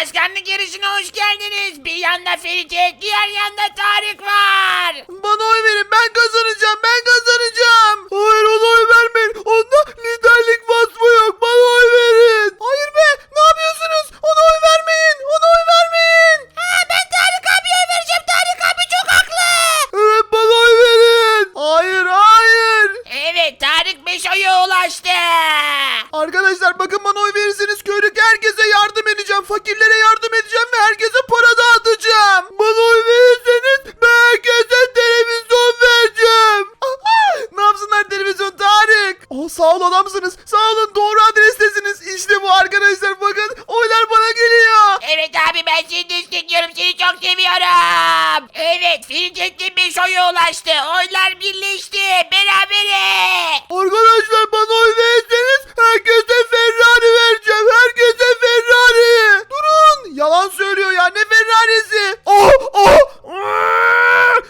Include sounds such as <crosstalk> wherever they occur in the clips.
başkanlık yarışına hoş geldiniz. Bir yanda Ferice, diğer yanda Tarık var. Bana oy verin ben kazanacağım ben adamsınız. Sağ olun doğru adrestesiniz. İşte bu arkadaşlar bakın oylar bana geliyor. Evet abi ben seni destekliyorum. Seni çok seviyorum. Evet Fericet'te 5 oya ulaştı. Oylar birleşti. Berabere. Arkadaşlar bana oy verirseniz herkese Ferrari vereceğim. Herkese Ferrari. Durun. Yalan söylüyor ya ne Ferrari'si? Oh oh.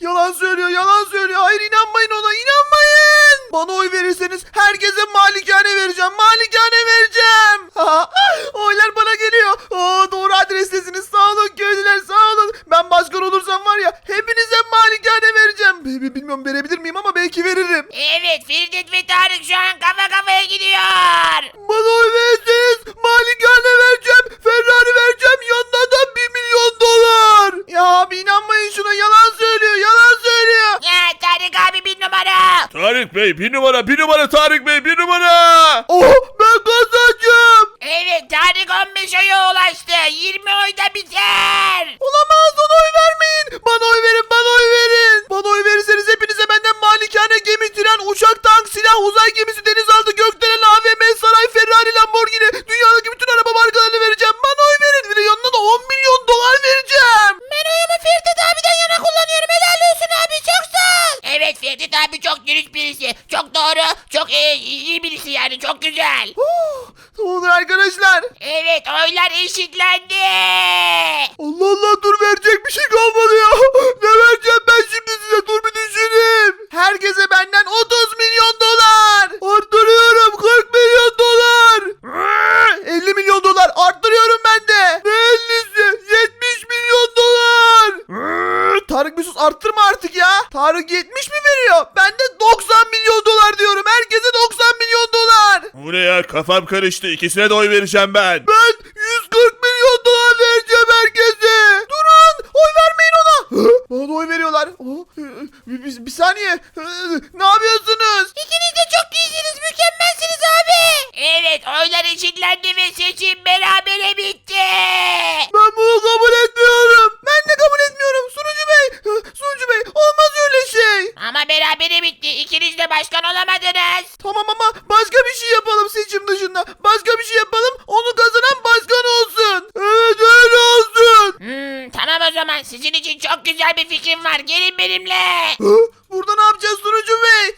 Yalan söylüyor yalan söylüyor. Hayır inanmayın ona inanmayın. Bana oy verirseniz herkese malikane vereceğim. Malikane vereceğim. <laughs> Ha, Oylar bana geliyor. Aa, doğru adrestesiniz. Sağ olun köylüler sağ olun. Ben başkan olursam var ya hepinize malikane vereceğim. Bi- Bilmiyorum verebilir miyim ama belki veririm. Evet Fericet ve Tarık şu an kafa kafaya gidiyor. Bana oy verirseniz Bey bir numara bir numara Tarık Bey bir numara. Oh ben kazanacağım. Evet Tarık 15 oya ulaştı. 20 oyda biter. Olamaz ona oy vermeyin. Bana oy verin bana oy verin. Bana oy verirseniz hepinize benden malikane, gemi, tren, uçak, tank, silah, uzay gemisi, denizaltı, gökdelen, AVM, saray, Ferrari, Lamborghini, dünyadaki bütün araba markalarını vereceğim. Bana oy verin. Bir de yanına da 10 milyon dolar vereceğim. Güzel. Oh, Tamamdır arkadaşlar. Evet oylar eşitlendi. Allah Allah dur verecek bir şey kalmadı ya. Ne vereceğim ben şimdi size dur bir düşüneyim. Herkese benden 30 milyon dolar. Arttırıyorum 40 milyon dolar. 50 milyon dolar arttırıyorum ben de. Ne 50'si 70 milyon dolar. Tarık bir sus arttırma artık ya. Tarık 70 mi veriyor? Ben de 90 milyon dolar diyorum. Herkese 90 milyon dolar. Bu ne ya kafam karıştı ikisine de oy vereceğim ben. Ben 140 milyon dolar vereceğim herkese. Durun. Oy vermeyin ona. Bana da oy veriyorlar. Oh, Bir, bir, bir saniye. Ne yapıyorsunuz? İkiniz de çok iyisiniz. Mükemmelsiniz abi. Evet oylar eşitlendi ve seçim berabere bitti. Ben bunu kabul etmiyorum. Ben de kabul etmiyorum. Sunucu bey. Hı, Sunucu bey olmaz öyle şey. Ama berabere bitti. İkiniz de başkan olamadınız. Tamam ama başka bir şey yapalım seçim dışında. Başka bir şey yapalım. Onu kazanan başkan olsun. Evet öyle olsun. Hmm, tamam o zaman. Sizin için çok güzel bir fikrim var. Gelin benimle. Hı? Burada ne yapacağız sunucu bey?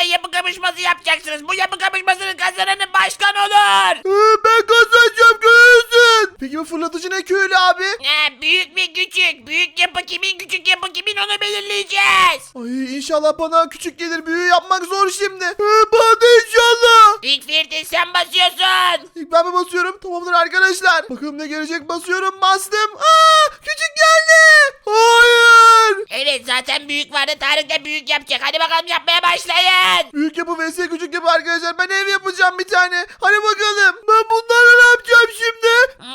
Burada yapı kapışması yapacaksınız. Bu yapı kapışmasının kazananı başkan olur. Hı, ben kazanacağım görürsün. Peki bu fırlatıcı ne köylü abi? Ha, büyük ve küçük. Büyük yapı kimin küçük yapı kimin onu belirleyeceğiz. Ay inşallah bana küçük gelir büyü yapmak zor şimdi. Hı, bana da inşallah. İlk Firdi sen basıyorsun. İlk ben mi basıyorum? Tamamdır arkadaşlar. Bakalım ne gelecek basıyorum bastım. Aa küçük. Hayır. Evet zaten büyük vardı. Tarık da büyük yapacak. Hadi bakalım yapmaya başlayın. Büyük yapı vs küçük yapı arkadaşlar. Ben ev yapacağım bir tane. Hadi bakalım. Ben bunlarla ne yapacağım şimdi?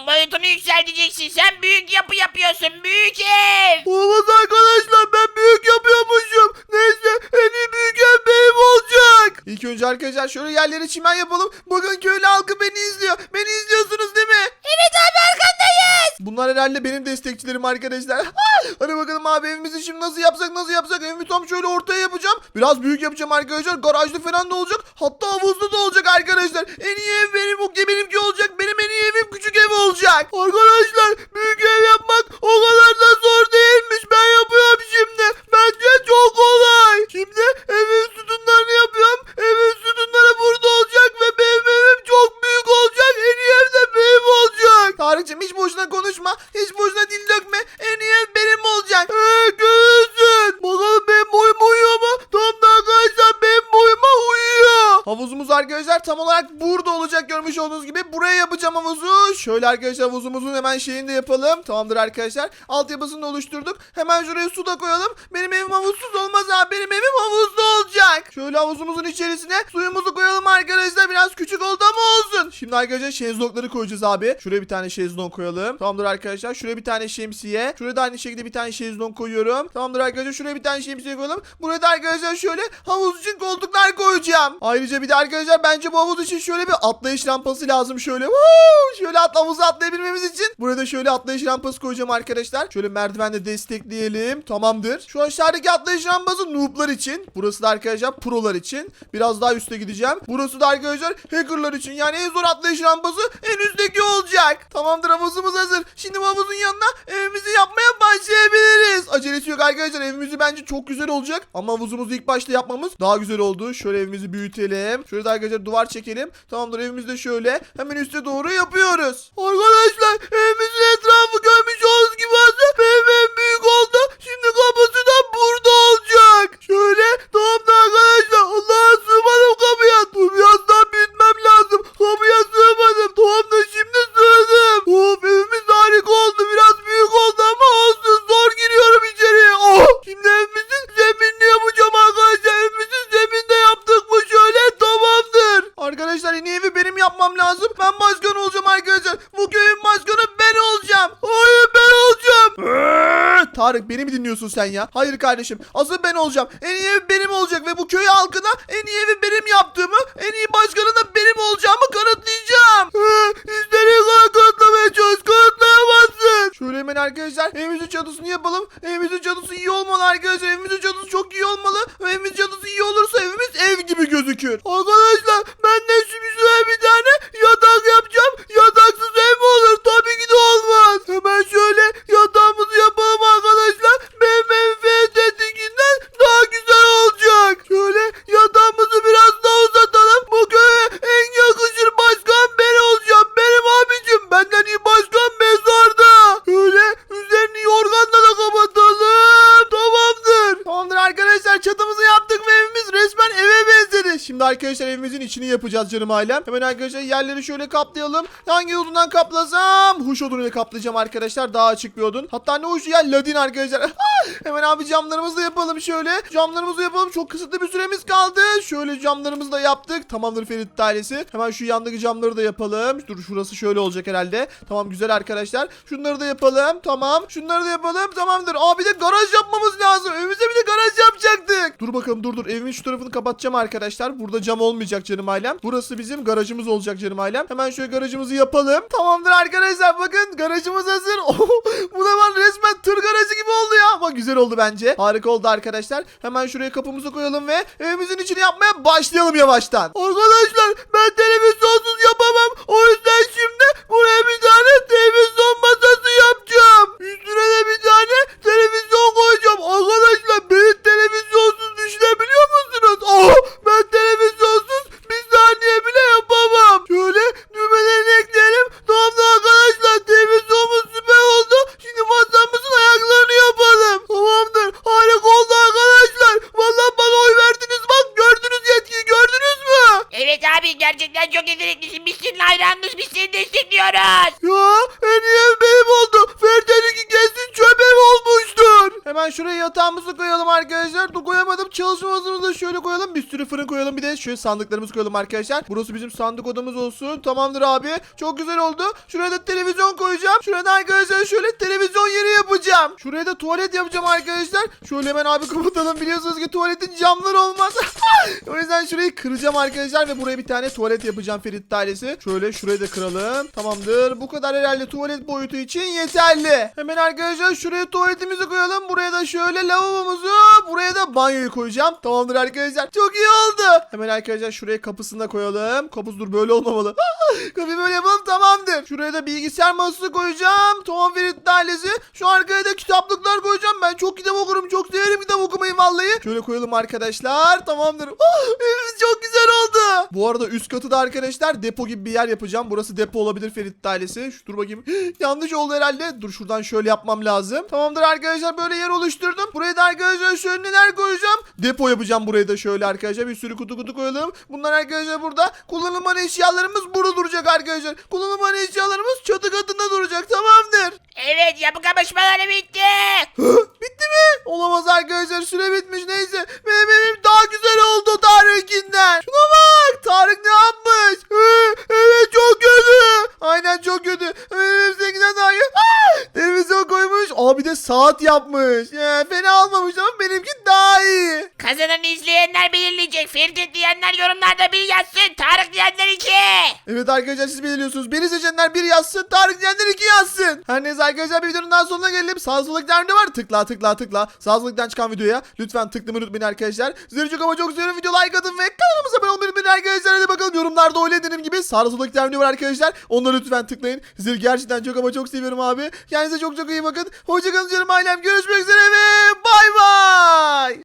Boyutunu yükselteceksin. Sen büyük yapı yapıyorsun. Büyük ev. Olmaz arkadaşlar ben büyük yapıyormuşum. Neyse en iyi büyük ev benim olacak. İlk önce arkadaşlar şöyle yerleri çimen yapalım. Bakın köylü halkı beni izliyor. Beni izliyorsunuz değil mi? Evet abi arkandayız. Bunlar herhalde benim destekçilerim arkadaşlar. <laughs> Hadi bakalım abi evimizi şimdi nasıl yapsak nasıl yapsak evimi tam şöyle ortaya yapacağım. Biraz büyük yapacağım arkadaşlar. Garajlı falan da olacak. Hatta havuzlu da olacak arkadaşlar. En iyi ev benim o benimki olacak. Benim en iyi evim küçük ev olacak. Arkadaşlar Tarık'cığım hiç boşuna konuşma. Hiç boşuna Şöyle arkadaşlar havuzumuzun hemen şeyini de yapalım. Tamamdır arkadaşlar. Altyapısını da oluşturduk. Hemen şuraya su da koyalım. Benim evim havuzsuz olmaz abi. Benim evim havuzlu olacak. Şöyle havuzumuzun içerisine suyumuzu koyalım arkadaşlar. Biraz küçük oldu ama olsun. Şimdi arkadaşlar şezlongları koyacağız abi. Şuraya bir tane şezlong koyalım. Tamamdır arkadaşlar. Şuraya bir tane şemsiye. Şuraya da aynı şekilde bir tane şezlong koyuyorum. Tamamdır arkadaşlar. Şuraya bir tane şemsiye koyalım. Buraya da arkadaşlar şöyle havuz için koltuklar koyacağım. Ayrıca bir de arkadaşlar bence bu havuz için şöyle bir atlayış rampası lazım. Şöyle Woo! şöyle at havuza atlayabilmemiz için. Buraya da şöyle atlayış rampası koyacağım arkadaşlar. Şöyle merdivenle destekleyelim. Tamamdır. Şu aşağıdaki atlayış rampası noob'lar için. Burası da arkadaşlar prolar için. Biraz daha üste gideceğim. Burası da arkadaşlar hackerlar için. Yani en zor atlayış rampası en üstteki olacak. Tamamdır havuzumuz hazır. Şimdi havuzun yanına evimizi yapmaya başlayabiliriz. Acelesi yok arkadaşlar. Evimizi bence çok güzel olacak. Ama havuzumuzu ilk başta yapmamız daha güzel oldu. Şöyle evimizi büyütelim. Şöyle de arkadaşlar duvar çekelim. Tamamdır evimiz de şöyle. Hemen üste doğru yapıyoruz. Arkadaşlar evimizin etrafı görmüş olduğunuz gibi aslında evim büyük oldu. Şimdi kapısı yapmam lazım. Ben başkan olacağım arkadaşlar. Bu köyün başkanı ben olacağım. Hayır ben olacağım. Tarık beni mi dinliyorsun sen ya? Hayır kardeşim. Asıl ben olacağım. En iyi ev benim olacak ve bu köy halkına en iyi evi benim yaptığımı, en iyi başkanı da benim olacağımı kanıtlayacağım. İstediğin kadar kanıtlamaya çalış. Kanıtlayamazsın. Şöyle hemen arkadaşlar evimizin çatısını yapalım. Evimizin çatısı iyi olmalı arkadaşlar. Evimizin çatısı çok iyi olmalı. Ve evimizin çatısı iyi olursa evimiz ev gibi gözükür. Arkadaşlar ben de şimdi bir tane yatak yapacağım. Yataksız arkadaşlar evimizin içini yapacağız canım ailem. Hemen arkadaşlar yerleri şöyle kaplayalım. Hangi odundan kaplasam? Huş odunuyla kaplayacağım arkadaşlar. Daha açık bir odun. Hatta ne huşu ya ladin arkadaşlar. <laughs> Hemen abi camlarımızı da yapalım şöyle. Camlarımızı yapalım. Çok kısıtlı bir süremiz kaldı. Şöyle camlarımızı da yaptık. Tamamdır Ferit ailesi. Hemen şu yandaki camları da yapalım. Dur şurası şöyle olacak herhalde. Tamam güzel arkadaşlar. Şunları da yapalım. Tamam. Şunları da yapalım. Tamamdır. Aa bir de garaj yapmamız lazım. Evimize bir de garaj yapacaktık. Dur bakalım dur dur. Evimin şu tarafını kapatacağım arkadaşlar. Burada cam olmayacak canım ailem. Burası bizim garajımız olacak canım ailem. Hemen şöyle garajımızı yapalım. Tamamdır arkadaşlar. Bakın garajımız hazır. <laughs> Bu da var resmen tır garajı gibi oldu ya. Ama güzel oldu bence. Harika oldu arkadaşlar. Hemen şuraya kapımızı koyalım ve evimizin içini yapmaya başlayalım yavaştan. Arkadaşlar ben televizyonsuz şuraya yatağımızı koyalım arkadaşlar. Dur koyamadım. Çalışma masamızı da şöyle koyalım. Bir sürü fırın koyalım. Bir de şöyle sandıklarımızı koyalım arkadaşlar. Burası bizim sandık odamız olsun. Tamamdır abi. Çok güzel oldu. Şuraya da televizyon koyacağım. Şuraya da arkadaşlar şöyle televizyon yeri yapacağım. Şuraya da tuvalet yapacağım arkadaşlar. Şöyle hemen abi kapatalım. Biliyorsunuz ki tuvaletin camları olmaz. <laughs> o yüzden şurayı kıracağım arkadaşlar ve buraya bir tane tuvalet yapacağım Ferit ailesi. Şöyle şurayı da kıralım. Tamamdır. Bu kadar herhalde tuvalet boyutu için yeterli. Hemen arkadaşlar şuraya tuvaletimizi koyalım. Buraya da şöyle lavabomuzu, buraya da banyoyu koyacağım. Tamamdır arkadaşlar. Çok iyi oldu. Hemen arkadaşlar şuraya kapısını da koyalım. Kapısı dur böyle olmamalı. <laughs> Kapıyı böyle yapalım tamamdır. Şuraya da bilgisayar masası koyacağım. Tamam Ferit ailesi. Şu arkaya da kitaplıklar koyacağım. Ben çok kitap okurum. Çok severim kitap okumayı vallahi. Şöyle koyalım arkadaşlar. Tamamdır. <gasps> Çok güzel oldu. Bu arada üst katı da arkadaşlar depo gibi bir yer yapacağım. Burası depo olabilir Ferit ailesi. Şu dur bakayım. <gasps> Yanlış oldu herhalde. Dur şuradan şöyle yapmam lazım. Tamamdır arkadaşlar böyle yer oluştu. Oluşturdum. Buraya da arkadaşlar şöyle neler koyacağım. Depo yapacağım buraya da şöyle arkadaşlar. Bir sürü kutu kutu koyalım. Bunlar arkadaşlar burada. Kullanılmayan eşyalarımız burada duracak arkadaşlar. Kullanılmayan eşyalarımız çatı katında duracak. Tamamdır. Evet yapı kapışmaları bitti. Bitti mi? Olamaz arkadaşlar süre bitmiş neyse. Benim evim daha güzel oldu Tarık'inkinden. Şuna bak Tarık ne yapmış? Hı, evet çok kötü. Aynen çok kötü. Benim evim seninkinden daha iyi. Ah! Televizyon koymuş. Aa bir de saat yapmış. Ya, fena olmamış ama benimki daha iyi. Kazananı izleyenler belirleyecek. Ferit diyenler yorumlarda bir yazsın. Tarık diyenler iki. Evet arkadaşlar siz belirliyorsunuz. Beni seçenler bir yazsın. Tarık diyenler iki yazsın. Her neyse arkadaşlar bir videonun daha sonuna gelelim. Sağlıklıktan video var. Tıkla tıkla tıkla. Sağlıklıktan çıkan videoya lütfen tıklamayı unutmayın arkadaşlar. Sizleri çok ama çok seviyorum. Video like atın ve kanalımıza abone olmayı unutmayın arkadaşlar. Hadi bakalım yorumlarda öyle dediğim gibi sağlıklıktan video var arkadaşlar. Onları lütfen tıklayın. Sizleri gerçekten çok ama çok seviyorum abi. Kendinize çok çok iyi bakın. Hoşçakalın canım ailem. Görüşmek üzere ve bay bay.